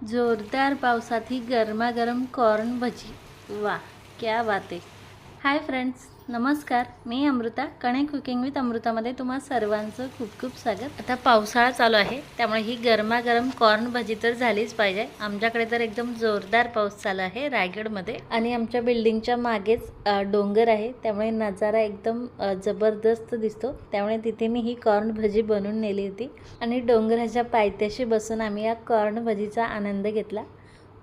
जोरदार पावसात ही गरमागरम कॉर्न भजी. वा क्या वाते हाय फ्रेंड्स नमस्कार मी अमृता कणे कुकिंग विथ अमृतामध्ये तुम्हा सर्वांचं खूप खूप स्वागत. आता पावसाळा चालू आहे त्यामुळे ही गरमागरम कॉर्न भजी तर झालीच पाहिजे. आमच्याकडे तर एकदम जोरदार पाऊस चालू आहे रायगडमध्ये. आणि आमच्या बिल्डिंगच्या मागेच डोंगर आहे त्यामुळे नजारा एकदम जबरदस्त दिसतो. त्यामुळे तिथे मी ही कॉर्न भजी बनवून नेली होती. आणि डोंगराच्या पायथ्याशी बसून आम्ही या कॉर्न भजीचा आनंद घेतला.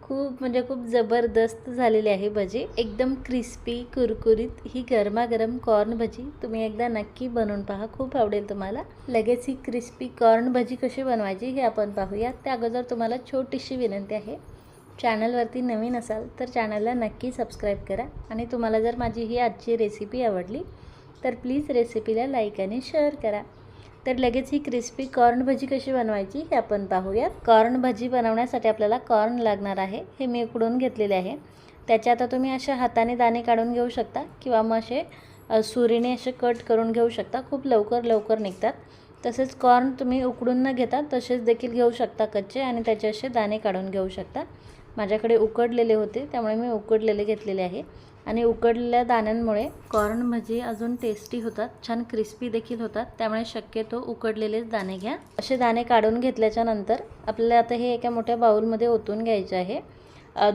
खूप म्हणजे खूप जबरदस्त झालेली आहे भजी. एकदम क्रिस्पी कुरकुरीत ही गरमागरम कॉर्न भजी. तुम्ही एकदा नक्की बनवून पहा खूप आवडेल तुम्हाला. लगेच ही क्रिस्पी कॉर्न भजी कशी बनवायची हे आपण पाहूया त्या अगोदर तुम्हाला छोटीशी विनंती आहे. चॅनलवरती नवीन असाल तर चॅनलला नक्की सबस्क्राईब करा. आणि तुम्हाला जर माझी ही आजची रेसिपी आवडली तर प्लीज रेसिपीला लाईक आणि शेअर करा. तर लगेच ही क्रिस्पी कॉर्न भजी कशी बनवायची हे आपण पाहूयात. कॉर्न भजी बनवण्यासाठी आपल्याला कॉर्न लागणार आहे. हे मी उकडून घेतलेले आहे. त्याचे आता तुम्ही अशा हाताने दाणे काढून घेऊ शकता किंवा मग असे सुरीने असे कट करून घेऊ शकता. खूप लवकर लवकर निघतात. तसेच कॉर्न तुम्ही उकडून न घेता तसेच देखील घेऊ शकता कच्चे आणि त्याचे असे दाणे काढून घेऊ शकता. माझ्याकडे उकडलेले होते त्यामुळे मी उकडलेले घेतलेले आहे. आणि उकडलेल्या दाण्यांमुळे कॉर्न भजी अजून टेस्टी होतात छान क्रिस्पी देखील होतात त्यामुळे शक्यतो उकडलेलेच दाणे घ्या. असे दाणे काढून घेतल्याच्या नंतर आपल्याला आता हे एका मोठ्या बाऊलमध्ये ओतून घ्यायचे आहे.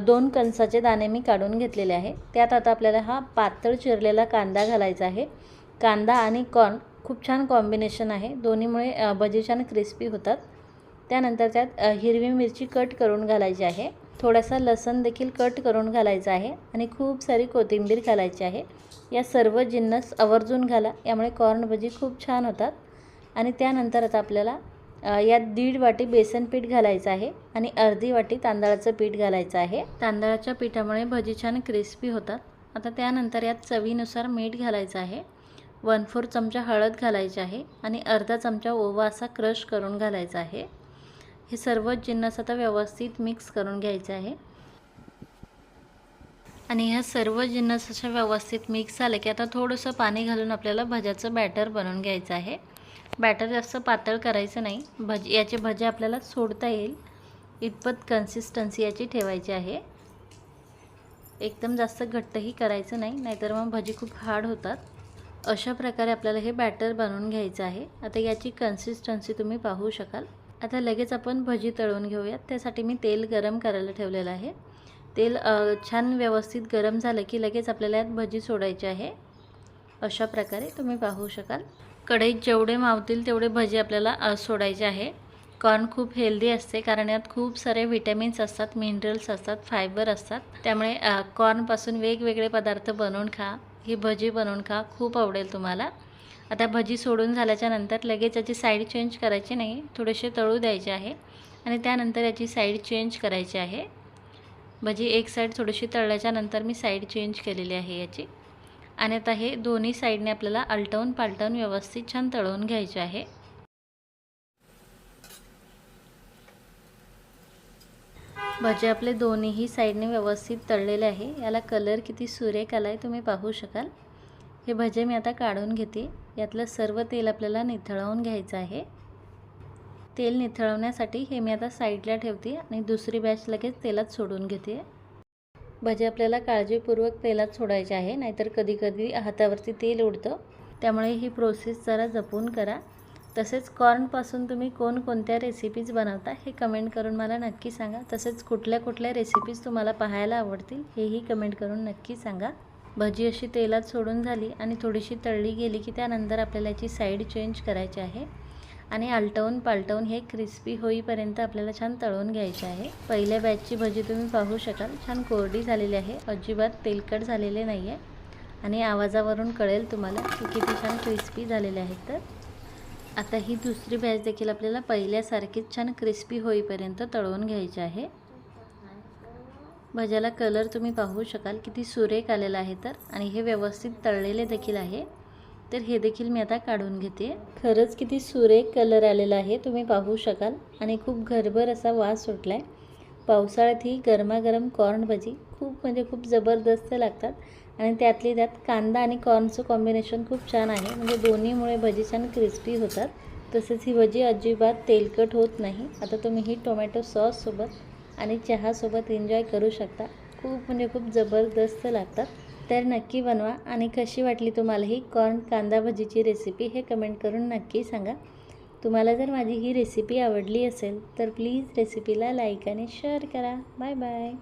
दोन कणसाचे दाणे मी काढून घेतलेले आहे. त्यात आता आपल्याला हा पातळ चिरलेला कांदा घालायचा आहे. कांदा आणि कॉर्न खूप छान कॉम्बिनेशन आहे. दोन्हीमुळे भजी छान क्रिस्पी होतात. त्यानंतर त्यात हिरवी मिरची कट करून घालायची आहे. थोडासा लसण देखील कट करून घालायचा आहे आणि खूप सारी कोथिंबीर घालायची आहे. या सर्व जिन्नस आवर्जून घाला यामुळे कॉर्न भजी खूप छान होतात. आणि त्यानंतर आता आपल्याला यात दीड वाटी बेसन पीठ घालायचं आहे आणि अर्धी वाटी तांदळाचं पीठ घालायचं आहे. तांदळाच्या पिठामुळे भजी छान क्रिस्पी होतात. आता त्यानंतर यात चवीनुसार मीठ घालायचं आहे. वन फोर चमचा हळद घालायची आहे आणि अर्धा चमचा ओवा असा क्रश करून घालायचा आहे. हे सर्व जिन्नस आता व्यवस्थित मिक्स करून घ्यायचे आहे. आणि ह्या सर्व जिन्नस अशा व्यवस्थित मिक्स झालं की आता थोडंसं पाणी घालून आपल्याला भज्याचं बॅटर बनवून घ्यायचं आहे. बॅटर जास्त पातळ करायचं नाही. भज याचे भजे आपल्याला सोडता येईल. इतपत कन्सिस्टन्सी याची ठेवायची आहे. एकदम जास्त घट्टही करायचं नाही नाहीतर मग भजी खूप हार्ड होतात. अशा प्रकारे आपल्याला हे बॅटर बनवून घ्यायचं आहे. आता याची कन्सिस्टन्सी तुम्ही पाहू शकाल. आता लगेच आपण भजी तळून घेऊयात. त्यासाठी मी तेल गरम करायला ठेवलेलं आहे. तेल छान व्यवस्थित गरम झालं की लगेच आपल्याला यात भजी सोडायची आहे. अशा प्रकारे तुम्ही पाहू शकाल. कढईत जेवढे मावतील तेवढे भजी आपल्याला सोडायचे आहे. कॉर्न खूप हेल्दी असते कारण यात खूप सारे विटॅमिन्स असतात मिनरल्स असतात फायबर असतात. त्यामुळे कॉर्नपासून वेगवेगळे पदार्थ बनवून खा ही भजी बनवून खा खूप आवडेल तुम्हाला. आता भजी सोडून झाल्याच्यानंतर लगेच याची साईड चेंज करायची नाही थोडेसे तळू द्यायचे आहे. आणि त्यानंतर याची साईड चेंज करायची आहे. भजी एक साईड थोडीशी तळल्याच्यानंतर मी साईड चेंज केलेली आहे याची. आणि आता हे दोन्ही साईडने आपल्याला आलटवून पालटवून व्यवस्थित छान तळवून घ्यायचे आहे. भजे आपले दोन्हीही साईडने व्यवस्थित तळलेले आहे. याला कलर किती सुरेख आला आहे तुम्ही पाहू शकाल. हे भजे मी आता काढून घेते. यातलं सर्व तेल आपल्याला निथळवून घ्यायचं आहे. तेल निथळवण्यासाठी हे मी आता साईडला ठेवते आणि दुसरी बॅच लगेच तेलात सोडून घेते. भजे आपल्याला काळजीपूर्वक तेलात सोडायचे आहे नाहीतर कधीकधी हातावरती तेल उडतं. त्यामुळे ही प्रोसेस जरा जपून करा. तसेच कॉर्नपासून तुम्ही कोणकोणत्या रेसिपीज बनवता हे कमेंट करून मला नक्की सांगा. तसेच कुठल्या कुठल्या रेसिपीज तुम्हाला पाहायला आवडतील हेही कमेंट करून नक्की सांगा. भजी अशी तेलात सोडून झाली आणि थोडीशी तळली गेली की त्यानंतर आपल्याला याची साईड चेंज करायची आहे. आणि आलटवून पालटवून हे क्रिस्पी होईपर्यंत आपल्याला छान तळून घ्यायचे आहे. पहिल्या बॅचची भजी तुम्ही पाहू शकाल. छान कोरडी झालेली आहे. अजिबात तेलकट झालेले नाही आहे आणि आवाजावरून कळेल तुम्हाला की किती छान क्रिस्पी झालेले आहेत तर. आता ही दुसरी बॅच देखील आपल्याला पहिल्यासारखीच छान क्रिस्पी होईपर्यंत तळवून घ्यायची आहे. भज्याला कलर तुम्ही पाहू शकाल. किती सुरेख आलेला आहे तर. आणि हे व्यवस्थित तळलेले देखील आहे. तर हे देखील मी आता काढून घेते. खरंच किती सुरेख कलर आलेला आहे. तुम्ही पाहू शकाल. आणि खूप घरभर असा वास सुटला आहे पावसाळ्यात ही गरमागरम कॉर्न भजी खूप म्हणजे खूप जबरदस्त लागतात. आणि त्यातली त्यात कांदा आणि कॉर्नचं कॉम्बिनेशन खूप छान आहे. म्हणजे दोन्हीमुळे भजी छान क्रिस्पी होतात. तसेच ही भजी अजिबात तेलकट होत नाही. आता तुम्ही ही टोमॅटो सॉससोबत आणि चहासोबत एन्जॉय करू शकता. खूप म्हणजे खूप जबरदस्त लागतात. तर नक्की बनवा आणि कशी वाटली तुम्हाला ही कॉर्न कांदा भजीची रेसिपी हे कमेंट करून नक्की सांगा. तुम्हाला जर माझी ही रेसिपी आवडली असेल तर प्लीज रेसिपीला लाईक आणि शेअर करा. Bye bye